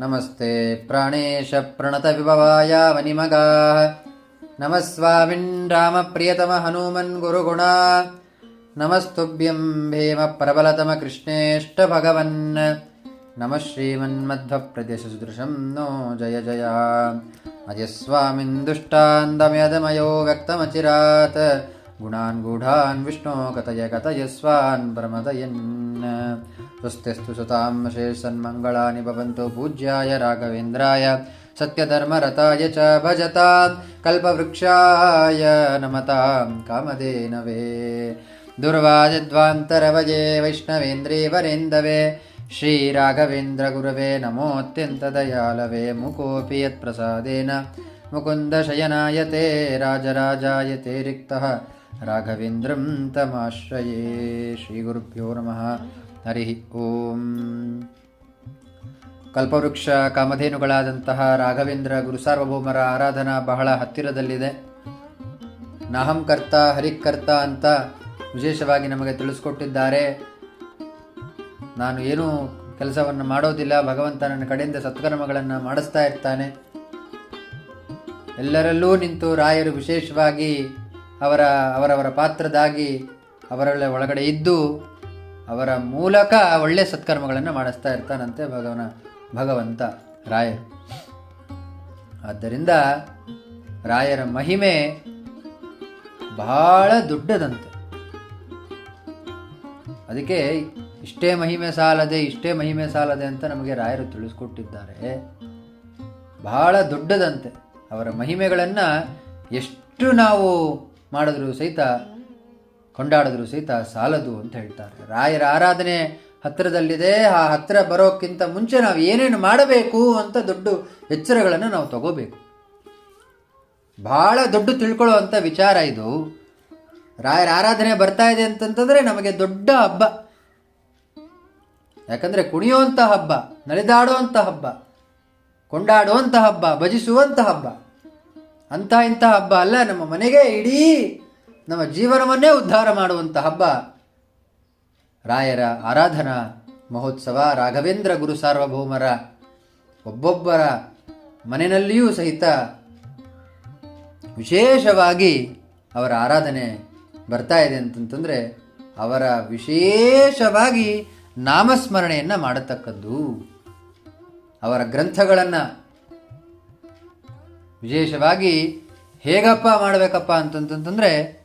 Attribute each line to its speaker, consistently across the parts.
Speaker 1: नमस्ते प्राणेश प्रणतविभवाय वनिमगाः नमः स्वामिन् रामप्रियतम गुरुगुणा। नमस्तुभ्यं भीम प्रबलतमकृष्णेष्टभगवन् नमः श्रीमन्मध्वप्रदेशसुदृशं नो जय जय। अजस्वामिन् दुष्टान्दमयदमयो व्यक्तमचिरात् गुणान् गूढान् विष्णो कथय कथयस्वान् प्रमदयन्। स्वस्त्यस्तु सुतां शेषन्मङ्गलानि भवन्तु पूज्याय राघवेन्द्राय। सत्यधर्मरताय च भजतां कल्पवृक्षाय नमतां कामधेनवे। दुर्वाजद्वान्तरवये वैष्णवेन्द्रे वरेन्दवे। श्रीराघवेन्द्रगुरवे नमोऽत्यन्तदयालवे। मुकोऽपि यत्प्रसादेन। मुकुन्दशयनायते राजराजायते रिक्तः राघवेन्द्रं तमाश्रये श्रीगुरुभ्यो नमः ಹರಿ ಓಂ ಕಲ್ಪವೃಕ್ಷ ಕಾಮಧೇನುಗಳಾದಂತಹ ರಾಘವೇಂದ್ರ ಗುರು ಸಾರ್ವಭೌಮರ ಆರಾಧನಾ ಬಹಳ ಹತ್ತಿರದಲ್ಲಿದೆ ನಾಹಂ ಕರ್ತ ಹರಿಕರ್ತ ಅಂತ ವಿಶೇಷವಾಗಿ ನಮಗೆ ತಿಳಿಸ್ಕೊಟ್ಟಿದ್ದಾರೆ ನಾನು ಏನೂ ಕೆಲಸವನ್ನು ಮಾಡೋದಿಲ್ಲ ಭಗವಂತ ನನ್ನ ಕಡೆಯಿಂದ ಸತ್ಕರ್ಮಗಳನ್ನು ಮಾಡಿಸ್ತಾ ಇರ್ತಾನೆ ಎಲ್ಲರಲ್ಲೂ ನಿಂತು ರಾಯರು ವಿಶೇಷವಾಗಿ ಅವರ, ಅವರವರ ಪಾತ್ರದಾಗಿ ಅವರ ಒಳಗಡೆ ಇದ್ದು ಅವರ ಮೂಲಕ ಒಳ್ಳೆಯ ಸತ್ಕರ್ಮಗಳನ್ನು ಮಾಡಿಸ್ತಾ ಇರ್ತಾನಂತೆ ಭಗವನ, ಭಗವಂತ ರಾಯರು. ಆದ್ದರಿಂದ ರಾಯರ ಮಹಿಮೆ ಬಹಳ ದೊಡ್ಡದಂತೆ. ಅದಕ್ಕೆ ಇಷ್ಟೇ ಮಹಿಮೆ ಸಾಲದೆ, ಇಷ್ಟೇ ಮಹಿಮೆ ಸಾಲದೆ ಅಂತ ನಮಗೆ ರಾಯರು ತಿಳಿಸ್ಕೊಟ್ಟಿದ್ದಾರೆ. ಬಹಳ ದೊಡ್ಡದಂತೆ ಅವರ ಮಹಿಮೆಗಳನ್ನು ಎಷ್ಟು ನಾವು ಮಾಡಿದ್ರು ಸಹಿತ, ಕೊಂಡಾಡಿದ್ರು ಸಹಿತ ಸಾಲದು ಅಂತ ಹೇಳ್ತಾರೆ. ರಾಯರ ಆರಾಧನೆ ಹತ್ತಿರದಲ್ಲಿದೆ. ಆ ಹತ್ತಿರ ಬರೋಕ್ಕಿಂತ ಮುಂಚೆ ನಾವು ಏನೇನು ಮಾಡಬೇಕು ಅಂತ ದೊಡ್ಡ ಎಚ್ಚರಗಳನ್ನು ನಾವು ತಗೋಬೇಕು. ಬಹಳ ದೊಡ್ಡ ತಿಳ್ಕೊಳ್ಳುವಂಥ ವಿಚಾರ ಇದು. ರಾಯರ ಆರಾಧನೆ ಬರ್ತಾ ಇದೆ ಅಂತಂತಂದರೆ ನಮಗೆ ದೊಡ್ಡ ಹಬ್ಬ. ಯಾಕಂದರೆ ಕುಣಿಯುವಂಥ ಹಬ್ಬ ನಲಿದಾಡುವಂಥ ಹಬ್ಬ ಕೊಂಡಾಡುವಂಥ ಹಬ್ಬ ಭಜಿಸುವಂಥ ಹಬ್ಬ. ಅಂಥ ಇಂಥ ಹಬ್ಬ ಅಲ್ಲ, ನಮ್ಮ ಮನೆಗೆ ಇಡೀ ನಮ್ಮ ಜೀವನವನ್ನೇ ಉದ್ಧಾರ ಮಾಡುವಂಥ ಹಬ್ಬ. ರಾಯರ ಆರಾಧನಾ ಮಹೋತ್ಸವ, ರಾಘವೇಂದ್ರ ಗುರು ಸಾರ್ವಭೌಮರ ಒಬ್ಬೊಬ್ಬರ ಮನೆಯಲ್ಲಿಯೂ ಸಹಿತ ವಿಶೇಷವಾಗಿ ಅವರ ಆರಾಧನೆ ಬರ್ತಾ ಇದೆ ಅಂತಂತಂದರೆ ಅವರ ವಿಶೇಷವಾಗಿ ನಾಮಸ್ಮರಣೆಯನ್ನು ಮಾಡತಕ್ಕದ್ದು. ಅವರ ಗ್ರಂಥಗಳನ್ನು ವಿಶೇಷವಾಗಿ ಹೇಗಪ್ಪ ಮಾಡಬೇಕಪ್ಪ ಅಂತಂತಂತಂದರೆ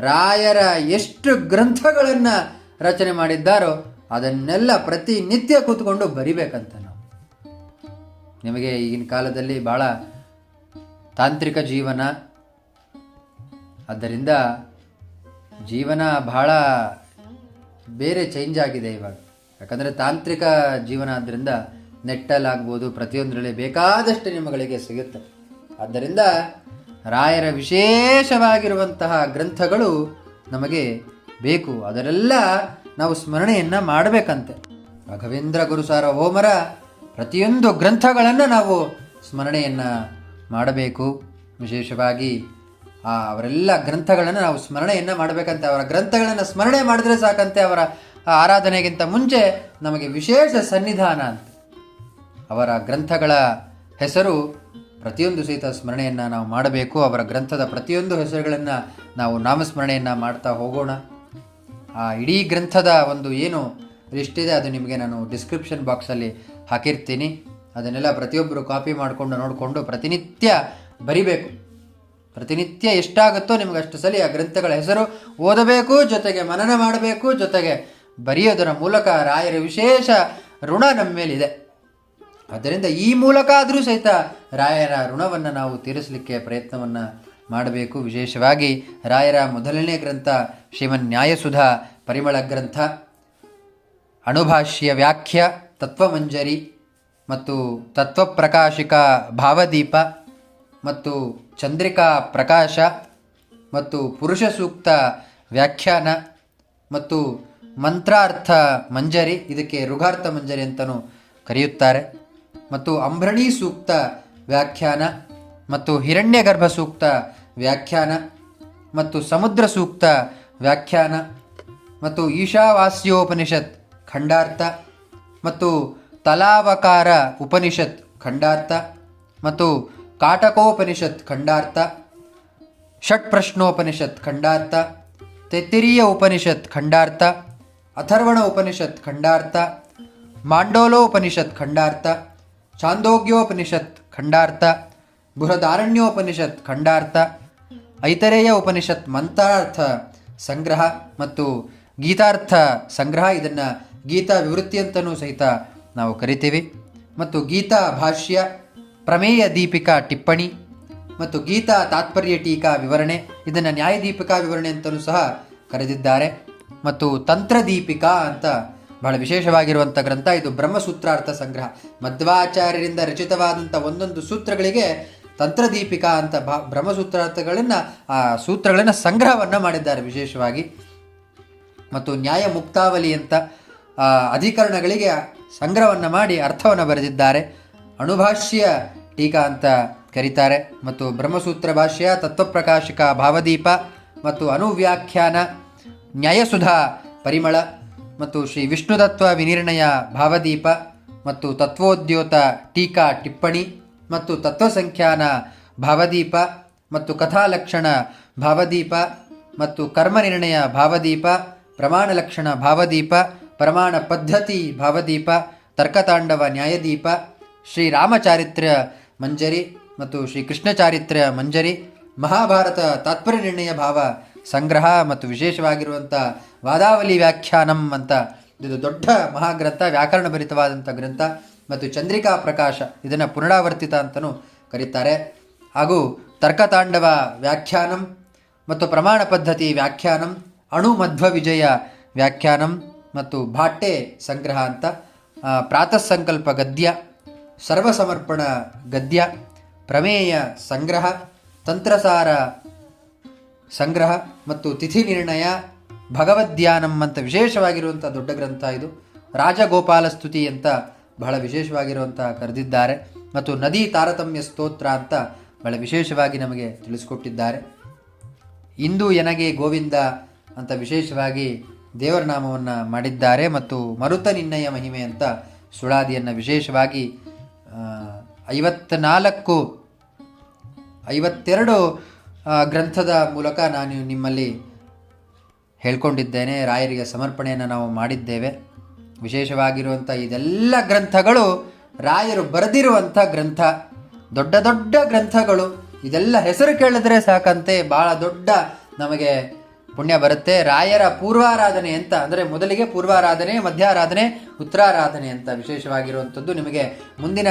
Speaker 1: ರಾಯರ ಎಷ್ಟು ಗ್ರಂಥಗಳನ್ನು ರಚನೆ ಮಾಡಿದ್ದಾರೋ ಅದನ್ನೆಲ್ಲ ಪ್ರತಿನಿತ್ಯ ಕೂತ್ಕೊಂಡು ಬರಿಬೇಕಂತ ನಾವು. ನಿಮಗೆ ಈಗಿನ ಕಾಲದಲ್ಲಿ ಭಾಳ ತಾಂತ್ರಿಕ ಜೀವನ, ಆದ್ದರಿಂದ ಜೀವನ ಬಹಳ ಬೇರೆ ಚೇಂಜ್ ಆಗಿದೆ ಇವಾಗ. ಯಾಕಂದರೆ ತಾಂತ್ರಿಕ ಜೀವನ ಆದ್ದರಿಂದ ನೆಟ್ಟಲ್ಲಾಗ್ಬೋದು, ಪ್ರತಿಯೊಂದರಲ್ಲಿ ಬೇಕಾದಷ್ಟು ನಿಮ್ಮಗಳಿಗೆ ಸಿಗುತ್ತೆ. ಆದ್ದರಿಂದ ರಾಯರ ವಿಶೇಷವಾಗಿರುವಂತಹ ಗ್ರಂಥಗಳು ನಮಗೆ ಬೇಕು. ಅದರೆಲ್ಲ ನಾವು ಸ್ಮರಣೆಯನ್ನು ಮಾಡಬೇಕಂತೆ. ರಾಘವೇಂದ್ರ ಗುರುಸಾರ ಹೋಮರ ಪ್ರತಿಯೊಂದು ಗ್ರಂಥಗಳನ್ನು ನಾವು ಸ್ಮರಣೆಯನ್ನು ಮಾಡಬೇಕು. ವಿಶೇಷವಾಗಿ ಆ ಅವರೆಲ್ಲ ಗ್ರಂಥಗಳನ್ನು ನಾವು ಸ್ಮರಣೆಯನ್ನು ಮಾಡಬೇಕಂತೆ. ಅವರ ಗ್ರಂಥಗಳನ್ನು ಸ್ಮರಣೆ ಮಾಡಿದ್ರೆ ಸಾಕಂತೆ. ಅವರ ಆರಾಧನೆಗಿಂತ ಮುಂಚೆ ನಮಗೆ ವಿಶೇಷ ಸನ್ನಿಧಾನ ಅಂತ. ಅವರ ಗ್ರಂಥಗಳ ಹೆಸರು ಪ್ರತಿಯೊಂದು ಸಹಿತ ಸ್ಮರಣೆಯನ್ನು ನಾವು ಮಾಡಬೇಕು. ಅವರ ಗ್ರಂಥದ ಪ್ರತಿಯೊಂದು ಹೆಸರುಗಳನ್ನು ನಾವು ನಾಮಸ್ಮರಣೆಯನ್ನು ಮಾಡ್ತಾ ಹೋಗೋಣ. ಆ ಇಡೀ ಗ್ರಂಥದ ಒಂದು ಏನು ಲಿಸ್ಟ್ ಇದೆ, ಅದು ನಿಮಗೆ ನಾನು ಡಿಸ್ಕ್ರಿಪ್ಷನ್ ಬಾಕ್ಸಲ್ಲಿ ಹಾಕಿರ್ತೀನಿ. ಅದನ್ನೆಲ್ಲ ಪ್ರತಿಯೊಬ್ಬರು ಕಾಪಿ ಮಾಡಿಕೊಂಡು ನೋಡಿಕೊಂಡು ಪ್ರತಿನಿತ್ಯ ಬರಿಬೇಕು. ಪ್ರತಿನಿತ್ಯ ಎಷ್ಟಾಗುತ್ತೋ ನಿಮಗೆ ಅಷ್ಟು ಸಲ ಆ ಗ್ರಂಥಗಳ ಹೆಸರು ಓದಬೇಕು, ಜೊತೆಗೆ ಮನನ ಮಾಡಬೇಕು, ಜೊತೆಗೆ ಬರೆಯೋದರ ಮೂಲಕ ರಾಯರ ವಿಶೇಷ ಋಣ ನಮ್ಮ ಮೇಲಿದೆ ಆದ್ದರಿಂದ ಈ ಮೂಲಕ ಆದರೂ ಸಹಿತ ರಾಯರ ಋಣವನ್ನು ನಾವು ತೀರಿಸಲಿಕ್ಕೆ ಪ್ರಯತ್ನವನ್ನು ಮಾಡಬೇಕು. ವಿಶೇಷವಾಗಿ ರಾಯರ ಮೊದಲನೇ ಗ್ರಂಥ ಶ್ರೀಮನ್ ನ್ಯಾಯಸುಧಾ ಪರಿಮಳ ಗ್ರಂಥ, ಅಣುಭಾಷ್ಯ ವ್ಯಾಖ್ಯ, ತತ್ವಮಂಜರಿ ಮತ್ತು ತತ್ವಪ್ರಕಾಶಿಕ ಭಾವದೀಪ ಮತ್ತು ಚಂದ್ರಿಕಾ ಪ್ರಕಾಶ ಮತ್ತು ಪುರುಷ ಸೂಕ್ತ ವ್ಯಾಖ್ಯಾನ ಮತ್ತು ಮಂತ್ರಾರ್ಥ ಮಂಜರಿ ಇದಕ್ಕೆ ರುಘಾರ್ಥ ಮಂಜರಿ ಅಂತಲೂ ಕರೆಯುತ್ತಾರೆ. ಮತ್ತು ಅಂಬ್ರಣಿ ಸೂಕ್ತ ವ್ಯಾಖ್ಯಾನ ಮತ್ತು ಹಿರಣ್ಯಗರ್ಭ ಸೂಕ್ತ ವ್ಯಾಖ್ಯಾನ ಮತ್ತು ಸಮುದ್ರ ಸೂಕ್ತ ವ್ಯಾಖ್ಯಾನ ಮತ್ತು ಈಶಾವಾಸ್ಯೋಪನಿಷತ್ ಖಂಡಾರ್ಥ ಮತ್ತು ತಲಾವಕಾರ ಉಪನಿಷತ್ ಖಂಡಾರ್ಥ ಮತ್ತು ಕಾಟಕೋಪನಿಷತ್ ಖಂಡಾರ್ಥ ಷಟ್ಪ್ರಶ್ನೋಪನಿಷತ್ ಖಂಡಾರ್ಥ, ತೆತ್ತಿರಿಯ ಉಪನಿಷತ್ ಖಂಡಾರ್ಥ, ಅಥರ್ವಣ ಉಪನಿಷತ್ ಖಂಡಾರ್ಥ, ಮಾಂಡೋಲೋಪನಿಷತ್ ಖಂಡಾರ್ಥ ಛಾಂದೋಗ್ಯೋಪನಿಷತ್ ಖಂಡಾರ್ಥ, ಬೃಹದಾರಣ್ಯೋಪನಿಷತ್ ಖಂಡಾರ್ಥ, ಐತರೇಯ ಉಪನಿಷತ್ ಮಂತ್ರಾರ್ಥ ಸಂಗ್ರಹ ಮತ್ತು ಗೀತಾರ್ಥ ಸಂಗ್ರಹ. ಇದನ್ನು ಗೀತಾ ವಿವೃತ್ತಿ ಅಂತಲೂ ಸಹಿತ ನಾವು ಕರಿತೀವಿ. ಮತ್ತು ಗೀತಾ ಭಾಷ್ಯ, ಪ್ರಮೇಯ ದೀಪಿಕಾ ಟಿಪ್ಪಣಿ ಮತ್ತು ಗೀತಾ ತಾತ್ಪರ್ಯ ಟೀಕಾ ವಿವರಣೆ. ಇದನ್ನು ನ್ಯಾಯದೀಪಿಕಾ ವಿವರಣೆ ಅಂತಲೂ ಸಹ ಕರೆದಿದ್ದಾರೆ. ಮತ್ತು ತಂತ್ರದೀಪಿಕಾ ಅಂತ ಬಹಳ ವಿಶೇಷವಾಗಿರುವಂಥ ಗ್ರಂಥ. ಇದು ಬ್ರಹ್ಮಸೂತ್ರಾರ್ಥ ಸಂಗ್ರಹ. ಮಧ್ವಾಚಾರ್ಯರಿಂದ ರಚಿತವಾದಂಥ ಒಂದೊಂದು ಸೂತ್ರಗಳಿಗೆ ತಂತ್ರದೀಪಿಕಾ ಅಂತ ಬ, ಬ್ರಹ್ಮಸೂತ್ರಾರ್ಥಗಳನ್ನು, ಆ, ಸೂತ್ರಗಳನ್ನು ಸಂಗ್ರಹವನ್ನು ಮಾಡಿದ್ದಾರೆ ವಿಶೇಷವಾಗಿ. ಮತ್ತು ನ್ಯಾಯ ಮುಕ್ತಾವಲಿ ಅಂತ ಅಧಿಕರಣಗಳಿಗೆ ಸಂಗ್ರಹವನ್ನು ಮಾಡಿ ಅರ್ಥವನ್ನು ಬರೆದಿದ್ದಾರೆ. ಅಣುಭಾಷ್ಯ ಟೀಕಾ ಅಂತ ಕರೀತಾರೆ. ಮತ್ತು ಬ್ರಹ್ಮಸೂತ್ರ ಭಾಷ್ಯ, ತತ್ವಪ್ರಕಾಶಕ ಭಾವದೀಪ. ಮತ್ತು ಅನುವ್ಯಾಖ್ಯಾನ ನ್ಯಾಯಸುಧಾ ಪರಿಮಳ. ಮತ್ತು ಶ್ರೀ ವಿಷ್ಣುತತ್ವ ವಿನಿರ್ಣಯ ಭಾವದೀಪ ಮತ್ತು ತತ್ವೋದ್ಯೋತ ಟೀಕಾ ಟಿಪ್ಪಣಿ ಮತ್ತು ತತ್ವಸಂಖ್ಯಾನ ಭಾವದೀಪ ಮತ್ತು ಕಥಾಲಕ್ಷಣ ಭಾವದೀಪ ಮತ್ತು ಕರ್ಮನಿರ್ಣಯ ಭಾವದೀಪ ಪ್ರಮಾಣ ಲಕ್ಷಣ ಭಾವದೀಪ, ಪ್ರಮಾಣ ಪದ್ಧತಿ ಭಾವದೀಪ, ತರ್ಕತಾಂಡವ ನ್ಯಾಯದೀಪ, ಶ್ರೀ ರಾಮಚಾರಿತ್ರ್ಯ ಮಂಜರಿ ಮತ್ತು ಶ್ರೀ ಕೃಷ್ಣಚಾರಿತ್ರ್ಯ ಮಂಜರಿ, ಮಹಾಭಾರತ ತಾತ್ಪರ್ಯ ನಿರ್ಣಯ ಭಾವ ಸಂಗ್ರಹ ಮತ್ತು ವಿಶೇಷವಾಗಿರುವಂಥ ವಾದಾವಲಿ ವ್ಯಾಖ್ಯಾನಂ ಅಂತ ಇದು ದೊಡ್ಡ ಮಹಾಗ್ರಂಥ ವ್ಯಾಕರಣ ಭರಿತವಾದಂಥ ಗ್ರಂಥ ಮತ್ತು ಚಂದ್ರಿಕಾ ಪ್ರಕಾಶ ಇದನ್ನು ಪುನರಾವರ್ತಿತ ಅಂತಲೂ ಕರೀತಾರೆ. ಹಾಗೂ ತರ್ಕತಾಂಡವ ವ್ಯಾಖ್ಯಾನಂ ಮತ್ತು ಪ್ರಮಾಣ ಪದ್ಧತಿ ವ್ಯಾಖ್ಯಾನಂ, ಅಣು ಮಧ್ವ ವಿಜಯ ವ್ಯಾಖ್ಯಾನಂ ಮತ್ತು ಭಾಟ್ಟೆ ಸಂಗ್ರಹ ಅಂತ ಪ್ರಾತಃ ಸಂಕಲ್ಪ ಗದ್ಯ, ಸರ್ವಸಮರ್ಪಣ ಗದ್ಯ, ಪ್ರಮೇಯ ಸಂಗ್ರಹ, ತಂತ್ರಸಾರ ಸಂಗ್ರಹ ಮತ್ತು ತಿಥಿ ನಿರ್ಣಯ ಭಗವದ್ಯಾನಂ ಅಂತ ವಿಶೇಷವಾಗಿರುವಂಥ ದೊಡ್ಡ ಗ್ರಂಥ ಇದು. ರಾಜಗೋಪಾಲ ಸ್ತುತಿ ಅಂತ ಬಹಳ ವಿಶೇಷವಾಗಿರುವಂಥ ಕರೆದಿದ್ದಾರೆ. ಮತ್ತು ನದಿ ತಾರತಮ್ಯ ಸ್ತೋತ್ರ ಅಂತ ಬಹಳ ವಿಶೇಷವಾಗಿ ನಮಗೆ ತಿಳಿಸ್ಕೊಟ್ಟಿದ್ದಾರೆ. ಇಂದು ಎನಗೆ ಗೋವಿಂದ ಅಂತ ವಿಶೇಷವಾಗಿ ದೇವರ ನಾಮವನ್ನು ಮಾಡಿದ್ದಾರೆ. ಮತ್ತು ಮರುತ ನಿನ್ನಯ ಮಹಿಮೆ ಅಂತ ಸುಳಾದಿಯನ್ನು ವಿಶೇಷವಾಗಿ ಐವತ್ನಾಲ್ಕು, ಐವತ್ತೆರಡು ಗ್ರಂಥದ ಮೂಲಕ ನಾನು ನಿಮ್ಮಲ್ಲಿ ಹೇಳ್ಕೊಂಡಿದ್ದೇನೆ, ರಾಯರಿಗೆ ಸಮರ್ಪಣೆಯನ್ನು ನಾವು ಮಾಡಿದ್ದೇವೆ. ವಿಶೇಷವಾಗಿರುವಂಥ ಇದೆಲ್ಲ ಗ್ರಂಥಗಳು ರಾಯರು ಬರೆದಿರುವಂಥ ಗ್ರಂಥ, ದೊಡ್ಡ ದೊಡ್ಡ ಗ್ರಂಥಗಳು. ಇದೆಲ್ಲ ಹೆಸರು ಕೇಳಿದ್ರೆ ಸಾಕಂತೆ, ಭಾಳ ದೊಡ್ಡ ನಮಗೆ ಪುಣ್ಯ ಬರುತ್ತೆ. ರಾಯರ ಪೂರ್ವಾರಾಧನೆ ಅಂತ, ಅಂದರೆ ಮೊದಲಿಗೆ ಪೂರ್ವಾರಾಧನೆ, ಮಧ್ಯಾರಾಧನೆ, ಉತ್ತರಾರಾಧನೆ ಅಂತ ವಿಶೇಷವಾಗಿರುವಂಥದ್ದು ನಿಮಗೆ ಮುಂದಿನ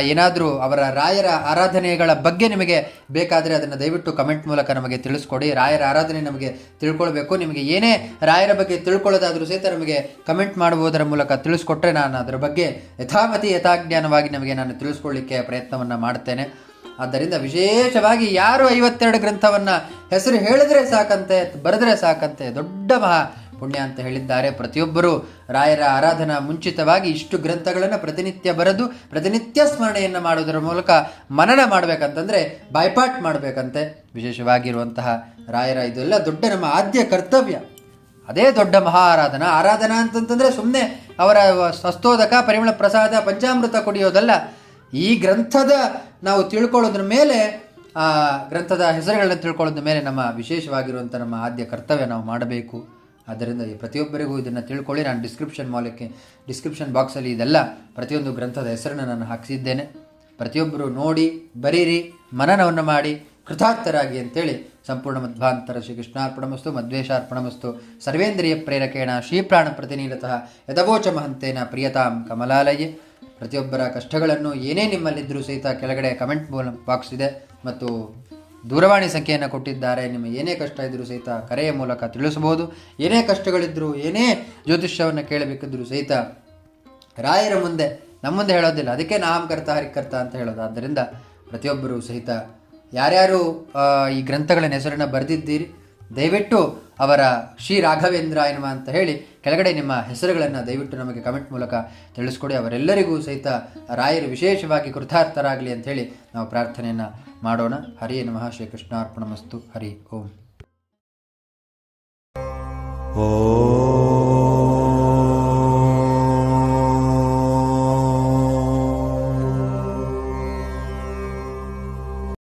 Speaker 1: ಏನಾದರೂ ಅವರ ರಾಯರ ಆರಾಧನೆಗಳ ಬಗ್ಗೆ ನಿಮಗೆ ಬೇಕಾದರೆ ಅದನ್ನು ದಯವಿಟ್ಟು ಕಮೆಂಟ್ ಮೂಲಕ ನಮಗೆ ತಿಳಿಸ್ಕೊಡಿ. ರಾಯರ ಆರಾಧನೆ ನಮಗೆ ತಿಳ್ಕೊಳ್ಬೇಕು. ನಿಮಗೆ ಏನೇ ರಾಯರ ಬಗ್ಗೆ ತಿಳ್ಕೊಳ್ಳೋದಾದರೂ ಸಹಿತ ನಮಗೆ ಕಮೆಂಟ್ ಮಾಡುವುದರ ಮೂಲಕ ತಿಳಿಸ್ಕೊಟ್ರೆ ನಾನು ಅದರ ಬಗ್ಗೆ ಯಥಾಮತಿ ಯಥಾಜ್ಞಾನವಾಗಿ ನಮಗೆ ನಾನು ತಿಳಿಸ್ಕೊಳ್ಳಿಕ್ಕೆ ಪ್ರಯತ್ನವನ್ನು ಮಾಡ್ತೇನೆ. ಆದ್ದರಿಂದ ವಿಶೇಷವಾಗಿ ಯಾರು ಐವತ್ತೆರಡು ಗ್ರಂಥವನ್ನು ಹೆಸರು ಹೇಳಿದ್ರೆ ಸಾಕಂತೆ, ಬರೆದ್ರೆ ಸಾಕಂತೆ, ದೊಡ್ಡ ಮಹಾ ಪುಣ್ಯ ಅಂತ ಹೇಳಿದ್ದಾರೆ. ಪ್ರತಿಯೊಬ್ಬರು ರಾಯರ ಆರಾಧನಾ ಮುಂಚಿತವಾಗಿ ಇಷ್ಟು ಗ್ರಂಥಗಳನ್ನು ಪ್ರತಿನಿತ್ಯ ಬರೆದು, ಪ್ರತಿನಿತ್ಯ ಸ್ಮರಣೆಯನ್ನು ಮಾಡೋದರ ಮೂಲಕ ಮನನ ಮಾಡಬೇಕಂತಂದರೆ ಬಾಯ್ಪಾಟ್ ಮಾಡಬೇಕಂತೆ. ವಿಶೇಷವಾಗಿರುವಂತಹ ರಾಯರ ಇದೆಲ್ಲ ದೊಡ್ಡ ನಮ್ಮ ಆದ್ಯ ಕರ್ತವ್ಯ. ಅದೇ ದೊಡ್ಡ ಮಹಾ ಆರಾಧನಾ ಆರಾಧನಾ ಅಂತಂತಂದರೆ ಸುಮ್ಮನೆ ಅವರ ಸ್ವಸ್ತೋದಕ ಪರಿಮಳ ಪ್ರಸಾದ, ಪಂಚಾಮೃತ ಕುಡಿಯೋದಲ್ಲ. ಈ ಗ್ರಂಥದ ನಾವು ತಿಳ್ಕೊಳ್ಳೋದ್ರ ಮೇಲೆ, ಆ ಗ್ರಂಥದ ಹೆಸರುಗಳನ್ನ ತಿಳ್ಕೊಳ್ಳೋದ್ರ ಮೇಲೆ ನಮ್ಮ ವಿಶೇಷವಾಗಿರುವಂಥ ನಮ್ಮ ಆದ್ಯ ಕರ್ತವ್ಯ ನಾವು ಮಾಡಬೇಕು. ಆದ್ದರಿಂದ ಈ ಪ್ರತಿಯೊಬ್ಬರಿಗೂ ಇದನ್ನು ತಿಳ್ಕೊಳ್ಳಿ. ನಾನು ಡಿಸ್ಕ್ರಿಪ್ಷನ್ ಮೂಲಕ್ಕೆ ಡಿಸ್ಕ್ರಿಪ್ಷನ್ ಬಾಕ್ಸಲ್ಲಿ ಇದೆಲ್ಲ ಪ್ರತಿಯೊಂದು ಗ್ರಂಥದ ಹೆಸರನ್ನು ನಾನು ಹಾಕಿಸಿದ್ದೇನೆ. ಪ್ರತಿಯೊಬ್ಬರು ನೋಡಿ, ಬರೀರಿ, ಮನನವನ್ನು ಮಾಡಿ, ಕೃತಾರ್ಥರಾಗಿ ಅಂತೇಳಿ ಸಂಪೂರ್ಣ ಮಧ್ವಾಂತರ ಶ್ರೀ ಕೃಷ್ಣಾರ್ಪಣಮಸ್ತು ಮದ್ವೇಷಾರ್ಪಣಮಸ್ತು. ಸರ್ವೇಂದ್ರಿಯ ಪ್ರೇರಕೇಣ ಶ್ರೀಪ್ರಾಣ ಪ್ರತಿನಿರತಃ ಯದವೋಚ ಮಹಂತೇನ ಪ್ರಿಯತಾಂ ಕಮಲಾಲಯೇ. ಪ್ರತಿಯೊಬ್ಬರ ಕಷ್ಟಗಳನ್ನು ಏನೇ ನಿಮ್ಮಲ್ಲಿದ್ದರೂ ಸಹಿತ ಕೆಳಗಡೆ ಕಮೆಂಟ್ ಬಾಕ್ಸ್ ಇದೆ. ಮತ್ತು ದೂರವಾಣಿ ಸಂಖ್ಯೆಯನ್ನು ಕೊಟ್ಟಿದ್ದಾರೆ. ನಿಮಗೆ ಏನೇ ಕಷ್ಟ ಇದ್ದರೂ ಸಹಿತ ಕರೆಯ ಮೂಲಕ ತಿಳಿಸಬಹುದು. ಏನೇ ಕಷ್ಟಗಳಿದ್ದರೂ ಏನೇ ಜ್ಯೋತಿಷ್ಯವನ್ನು ಕೇಳಬೇಕಿದ್ದರೂ ಸಹಿತ ರಾಯರ ಮುಂದೆ, ನಮ್ಮ ಮುಂದೆ ಹೇಳೋದಿಲ್ಲ. ಅದಕ್ಕೆ ನಾಮಕರ್ತ ಹರಿಕರ್ತ ಅಂತ ಹೇಳೋದು. ಆದ್ದರಿಂದ ಪ್ರತಿಯೊಬ್ಬರೂ ಸಹಿತ ಯಾರ್ಯಾರು ಈ ಗ್ರಂಥಗಳ ಹೆಸರನ್ನು ಬರೆದಿದ್ದೀರಿ ದಯವಿಟ್ಟು ಅವರ ಶ್ರೀ ರಾಘವೇಂದ್ರ ಎನ್ನುವ ಅಂತ ಹೇಳಿ ಕೆಳಗಡೆ ನಿಮ್ಮ ಹೆಸರುಗಳನ್ನು ದಯವಿಟ್ಟು ನಮಗೆ ಕಮೆಂಟ್ ಮೂಲಕ ತಿಳಿಸ್ಕೊಡಿ. ಅವರೆಲ್ಲರಿಗೂ ಸಹಿತ ರಾಯರು ವಿಶೇಷವಾಗಿ ಕೃತಾರ್ಥರಾಗಲಿ ಅಂತ ಹೇಳಿ ನಾವು ಪ್ರಾರ್ಥನೆಯನ್ನು ಮಾಡೋಣ. ಹರಿ ನಮಃ. ಶ್ರೀ ಕೃಷ್ಣಾರ್ಪಣಮಸ್ತು ಹರಿ ಓಂ.
Speaker 2: ॐ